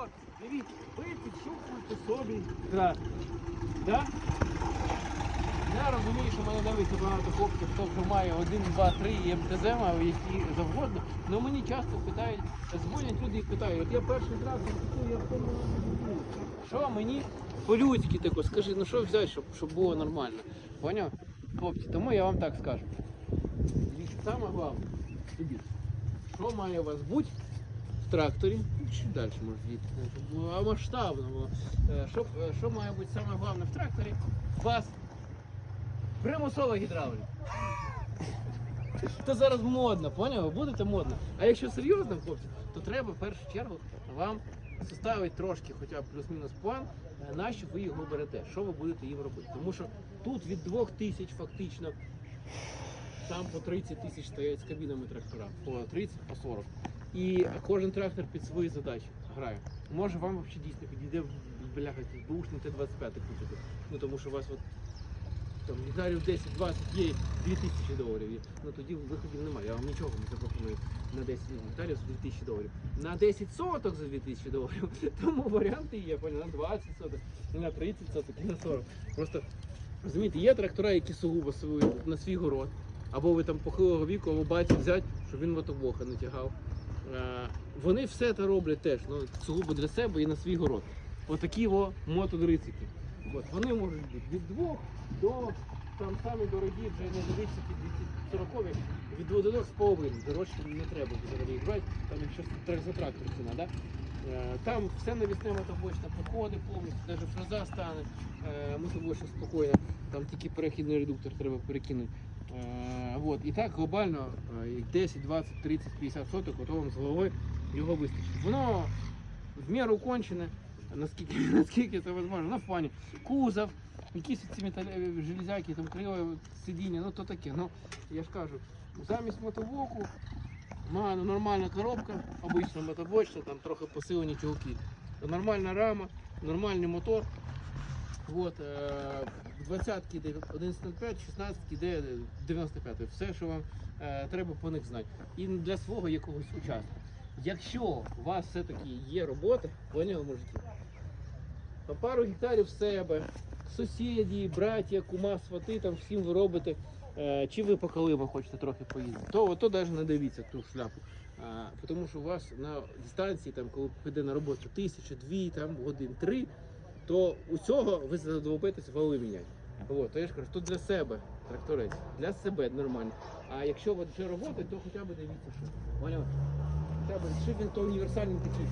От, дивіться, ви підщупуєте собі трактор. Да? Я розумію, що мене дивиться багато хлопців, хто має 1, 2, 3 і МТЗ, які завгодно. Але мені часто питають, дзвонять люди і питають, от я перший купив, я в тому році Що мені по-людськи тако, скажи, ну що взяти, щоб, щоб було нормально. Поняв? Хлопці, тому я вам так скажу. Дивіться, Саме головне, що має у вас бути тракторі, ну, далі може звідти, а масштабно. Е, Що, е, що має бути саме головне в тракторі? У вас примусова гідравліка. Це зараз модно, поняли? Будете модно. А якщо серйозно, хлопці, то треба в першу чергу вам составити трошки, хоча б плюс-мінус план, е, на що ви його берете, що ви будете їм робити. Тому що тут від 2000 фактично, там по 30 тисяч стоять з кабінами трактора, по 30, по 40. І кожен трактор під свої задачі грає. Може вам взагалі дійсно підійде бляха бушний Т-25 купити. Ну тому що у вас от там гектарів 10-20 є 2000 доларів. є. Ну тоді виходів немає. Я вам нічого не запропоную на 10 гектарів за 2000 доларів. На 10 соток за 2000 доларів. Тому варіанти є, понял, на 20 соток, на 30 соток, і на 40. Просто розумієте, є трактора, які сугубо свої, на свій город. Або ви там похилого віку, або батька взяти, щоб він мотоблока не тягав. Е, Вони все це роблять теж, ну, сугубо для себе і на свій город. Отакі во мотодрицики. От, вони можуть бути від двох до там самі дорогі, вже не дивіться під 240 від водонок з половиною. Дорожче не треба взагалі брати, там якщо трактор ціна, да? Е, Там все навісне мотобочне проходить повністю, навіть фреза стане, е, мотобочна спокійно, там тільки перехідний редуктор треба перекинути. Е, от. І так глобально е, 10, 20, 30, 50 соток, ото вам з головою його вистачить. Воно в міру кончене, наскільки, наскільки це можливо, на фоні. Кузов, якісь ці металі, железяки, там криве сидіння, ну то таке. Ну, я ж кажу, замість мотоблоку має нормальна коробка, обична мотобочна, там трохи посилені чулки. Нормальна рама, нормальний мотор. Вот, е, 20-ки йде 11.05, 16-ки йде 95 Все, що вам е, треба по них знати. І для свого якогось участку. Якщо у вас все-таки є робота, поняли мужики, по пару гектарів в себе, сусіді, браття, кума, свати, там всім ви робите, е, чи ви по калимам хочете трохи поїздити, то, то навіть не дивіться ту шляпу. Тому що у вас на дистанції, там, коли піде на роботу тисячу, дві, там, годин, три, то усього ви задовбитесь вали міняти. От, то я ж кажу, тут для себе тракторець, для себе нормально. А якщо вже роботи, то хоча б дивіться, що. Поняли? Хоча б, щоб він то універсальний такий.